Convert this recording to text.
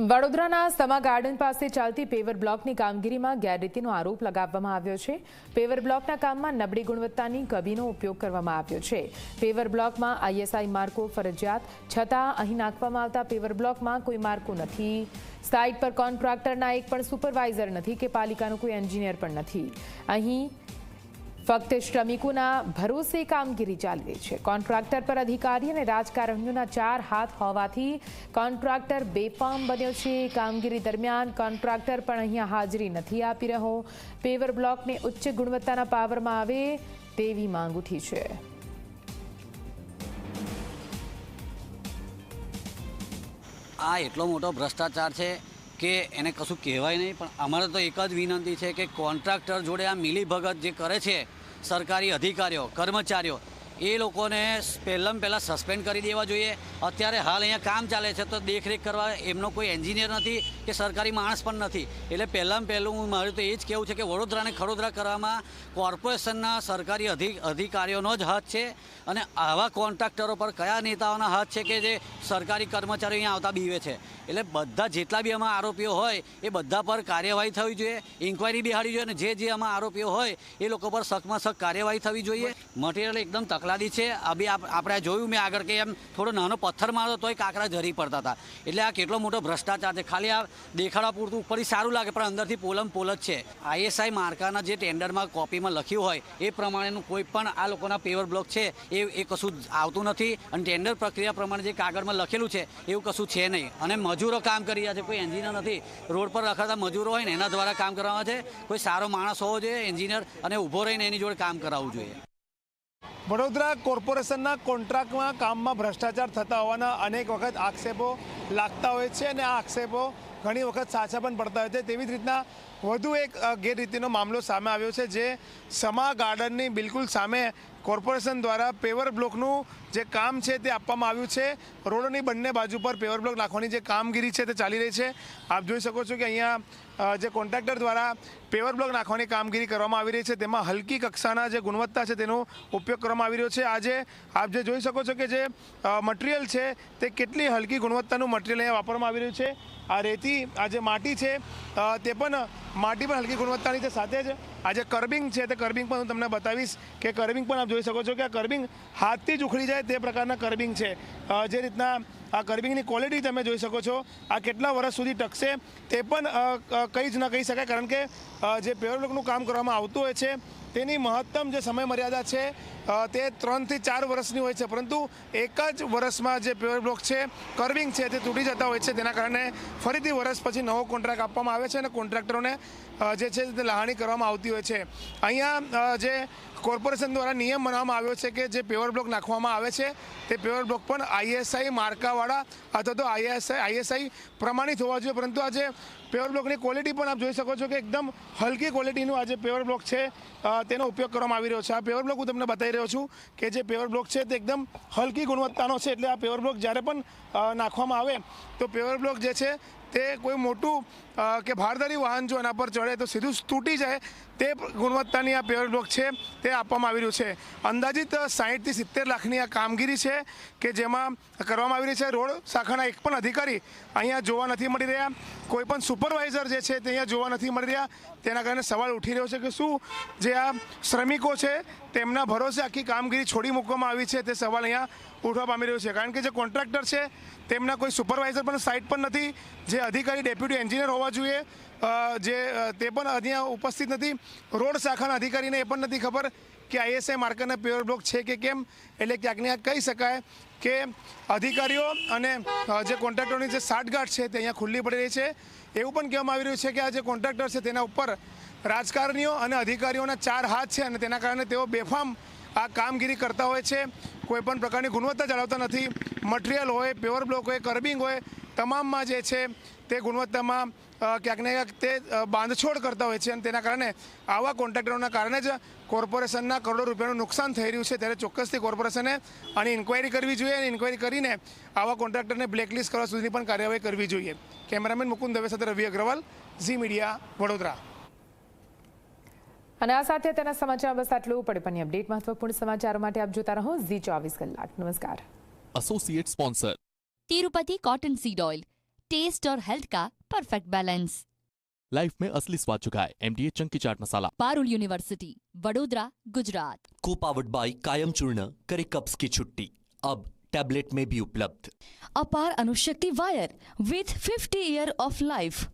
વડોદરાના સમા ગાર્ડન પાસે ચાલતી પેવર બ્લોકની કામગીરીમાં ગેરરીતિનો આરોપ લગાવવામાં આવ્યો છે. પેવર બ્લોકના કામમાં નબળી ગુણવત્તાની કબીનો ઉપયોગ કરવામાં આવ્યો છે. પેવર બ્લોકમાં આઈએસઆઈ માર્કો ફરજિયાત, છતાં અહીં નાખવામાં આવતા પેવર બ્લોકમાં કોઈ માર્કો નથી. સાઇટ પર કોન્ટ્રાક્ટરના એક પણ સુપરવાઇઝર નથી કે પાલિકાનો કોઈ એન્જિનિયર પણ નથી. અહીં ફક્ત શ્રમિકોના ભરોસે કામગીરી ચાલી રહી છે. કોન્ટ્રાક્ટર પર અધિકારી અને રાજકારણીઓના ચાર હાથ હોવાથી કોન્ટ્રાક્ટર બેફામ બન્યો છે. કામગીરી દરમિયાન કોન્ટ્રાક્ટર પણ અહીંયા હાજરી નથી આપી રહ્યો. પેવર બ્લોકને ઉચ્ચ ગુણવત્તાના પાવરમાં આવે તેવી માંગ ઉઠી છે. આ એટલો મોટો ભ્રષ્ટાચાર છે કે એને કશું કહેવાય નહીં, પણ અમારે તો એક જ વિનંતી છે કે કોન્ટ્રાક્ટર જોડે આ મિલીભગત જે કરે છે સરકારી અધિકારીઓ કર્મચારીઓ એ લોકોને પહેલાં પહેલાં સસ્પેન્ડ કરી દેવા જોઈએ. અત્યારે હાલ અહીંયા કામ ચાલે છે, તો દેખરેખ કરવા એમનો કોઈ એન્જિનિયર નથી કે સરકારી માણસ પણ નથી. એટલે પહેલાં પહેલું હું, મારું તો એ જ કહેવું છે કે વડોદરાને ખડોદરા કરવામાં કોર્પોરેશનના સરકારી અધિ, અધિકારીઓનો જ હાથ છે. અને આવા કોન્ટ્રાક્ટરો પર કયા નેતાઓના હાથ છે કે જે સરકારી કર્મચારીઓ અહીંયા આવતા બીવે છે. એટલે બધા જેટલા બી આમાં આરોપીઓ હોય, એ બધા પર કાર્યવાહી થવી જોઈએ ઇન્કવાયરી બિહાડવી જોઈએ. અને જે જે આમાં આરોપીઓ હોય, એ લોકો પર સખમાં સખ કાર્યવાહી થવી જોઈએ. મટીરિયલ એકદમ તકલાદી છે. અભી આપણે જોયું, મેં આગળ કે એમ થોડો નાનો પથ્થર મારો તોય કાંકરા જરી પડતા હતા. એટલે આ કેટલો મોટો ભ્રષ્ટાચાર છે. ખાલી આ દેખાડા પૂરતું ઉપરથી સારું લાગે, પણ અંદરથી પોલમ પોલ જ છે. આઈએસઆઈ માર્કાના જે ટેન્ડરમાં કોપીમાં લખ્યું હોય, એ પ્રમાણેનું કોઈ પણ આ લોકોના પેવર બ્લોક છે, એ એ કશું આવતું નથી. અને ટેન્ડર પ્રક્રિયા પ્રમાણે જે કાગળમાં લખેલું છે, એવું કશું છે નહીં. અને મજૂરો કામ કરી રહ્યા છે. કોઈ એન્જિનિયર નથી. રોડ પર રખડતા મજૂરો હોય ને, એના દ્વારા કામ કરવામાં છે. કોઈ સારો માણસ હોવો જોઈએ, એન્જિનિયર અને ઊભો રહીને એની જોડે કામ કરાવવું જોઈએ. વડોદરા કોર્પોરેશનના કોન્ટ્રાક્ટમાં કામમાં ભ્રષ્ટાચાર થતા હોવાના અનેક વખત આક્ષેપો લાગતા હોય છે અને આ આક્ષેપો ઘણી વખત સાચા પણ પડતા હોય છે. તેવી જ રીતના વધુ એક ગેરરીતિનો મામલો સામે આવ્યો છે જે સમા ગાર્ડનની બિલકુલ સામે કોર્પોરેશન દ્વારા પેવર બ્લોકનું જે કામ છે તે આપવામાં આવ્યું છે. રોડની બંને બાજુ પર પેવર બ્લોક નાખવાની જે કામગીરી છે તે ચાલી રહી છે. આપ જોઈ શકો છો કે અહીંયા જે કોન્ટ્રાક્ટર દ્વારા પેવર બ્લોક નાખવાની કામગીરી કરવામાં આવી રહી છે, તેમાં હલકી કક્ષાના જે ગુણવત્તા છે તેનો ઉપયોગ કરવામાં આવી રહ્યો છે. આજે આપ જે જોઈ શકો છો કે જે મટીરિયલ છે, તે કેટલી હલકી ગુણવત્તાનું મટીરિયલ અહીંયા વાપરવામાં આવી રહ્યું છે. આ રેતી, આ જે માટી છે તે પણ માટી પણ હલકી ગુણવત્તાની છે. સાથે જ આ જે કર્બિંગ છે, તે કર્બિંગ પણ હું તમને બતાવીશ કે કર્બિંગ પણ આપ જોઈ શકો છો કે આ કર્બિંગ હાથથી જ ઉખડી જાય તે પ્રકારના કર્બિંગ છે. જે રીતના આ કર્વિંગની ક્વોલિટી તમે જોઈ શકો છો. આ કેટલા વર્ષ સુધી ટકશે તે પણ કંઈ જ ન કહી શકાય. કારણ કે જે પેરોલોકનું કામ કરવામાં આવતું હોય છે, તેની મહત્તમ જે સમય મર્યાદા છે તે ત્રણથી ચાર વર્ષની હોય છે, પરંતુ એક જ વર્ષમાં જે પેવર બ્લોક છે કર્વિંગ છે, તે તૂટી જતા હોય છે. તેના કારણે ફરીથી વર્ષ પછી નવો કોન્ટ્રાક્ટ આપવામાં આવે છે અને કોન્ટ્રાક્ટરોને જે છે તે લહાણી કરવામાં આવતી હોય છે. અહીંયા જે કોર્પોરેશન દ્વારા નિયમ બનાવવામાં આવ્યો છે કે જે પેવર બ્લોક નાખવામાં આવે છે, તે પેવર બ્લોક પણ આઈએસઆઈ માર્કાવાળા અથવા તો આઈએસઆઈ આઈએસઆઈ પ્રમાણિત હોવા જોઈએ. પરંતુ આજે પેવર બ્લોકની ક્વોલિટી પણ આપ જોઈ શકો છો કે એકદમ હલકી ક્વોલિટીનું આજે પેવર બ્લોક છે તેનો ઉપયોગ કરવામાં આવી રહ્યો છે. આ પેવર બ્લોક હું તમને બતાવી રહ્યો છું કે જે પેવર બ્લોક છે તે એકદમ હલકી ગુણવત્તાનો છે એટલે આ પેવર બ્લોક જ્યારે પણ નાખવામાં આવે, તો પેવર બ્લોક જે છે તે કોઈ મોટું કે ભારદારી વાહન જો એના પર ચડે તો સીધું તૂટી જાય, તે ગુણવત્તાની આ પેવર બ્લોક છે તે આપવામાં આવી રહ્યું છે. અંદાજિત સાહીઠથી સિત્તેર લાખની આ કામગીરી છે કે જેમાં કરવામાં આવી રહી છે. રોડ શાખાના એક પણ અધિકારી અહીંયા જોવા નથી મળી રહ્યા. કોઈ પણ સુપરવાઇઝર જે છે તે અહીંયા જોવા નથી મળી રહ્યા. તેના કારણે સવાલ ઉઠી રહ્યો છે કે શું જે આ શ્રમિકો છે તેમના ભરોસે આખી કામગીરી છોડી મૂકવામાં આવી છે તે સવાલ અહીંયા ઉઠવા પામી રહ્યો છે. કારણ કે જે કોન્ટ્રાક્ટર છે તેમના કોઈ સુપરવાઇઝર પણ સાઇટ પર નથી. જે અધિકારી ડેપ્યુટી એન્જિનિયર હોવા જોઈએ જે તે પણ અહીંયા ઉપસ્થિત નથી. રોડ શાખાના અધિકારીને એ પણ નથી ખબર. કે આઈએસઆઈ માર્કરના પેવર બ્લોક છે કે કેમ? એટલે ક્યાંક ને કહી શકાય કે અધિકારીઓ અને જે કોન્ટ્રાક્ટરોની જે સાઠગાંઠ છે તે અહીંયા ખુલ્લી પડી રહી છે. એવું પણ કહેવામાં આવી રહ્યું છે કે આ જે કોન્ટ્રાક્ટર છે તેના ઉપર રાજકારણીઓ અને અધિકારીઓના ચાર હાથ છે અને તેના કારણે તેઓ બેફામ આ કામગીરી કરતા હોય છે. કોઈ પણ પ્રકારની ગુણવત્તા જાળવતા નથી. મટીરિયલ હોય પેવર બ્લોક હોય કર્બિંગ હોય, તમામમાં જે છે તે ગુણવત્તામાં ક્યાંક ને ક્યાંક તે બાંધછોડ કરતા હોય છે અને તેના કારણે આવા કોન્ટ્રાક્ટરોના કારણે જ કોર્પોરેશનના કરોડો રૂપિયાનું નુકસાન થઈ રહ્યું છે ત્યારે ચોક્કસથી કોર્પોરેશને આની ઇન્કવાયરી કરવી જોઈએ અને ઇન્કવાયરી કરીને આવા કોન્ટ્રાક્ટરને બ્લેકલિસ્ટ કરવા સુધીની પણ કાર્યવાહી કરવી જોઈએ. કેમેરામેન મુકુંદ દવે સાથે રવિ અગ્રવાલ ઝી મીડિયા વડોદરા. અને આ સાથે તેના સમાચાર બસ આટલું. પડે પણ અપડેટ મહત્વપૂર્ણ સમાચારો માટે આપ જોતા રહો ઝી ચોવીસ કલાક. નમસ્કાર. Associate sponsor Tirupati cotton seed oil taste ઓર હેલ્થ કા પરફેક્ટ બેલેન્સ लाइफ में असली स्वाद चुका है MDH chunky chaat masala. Parul university Vadodara Gujarat. Co powered by कायम चूर्ण करे कब्ज की छुट्टी अब टैबलेट में भी उपलब्ध। Apar Anushakti wire with 50 year of life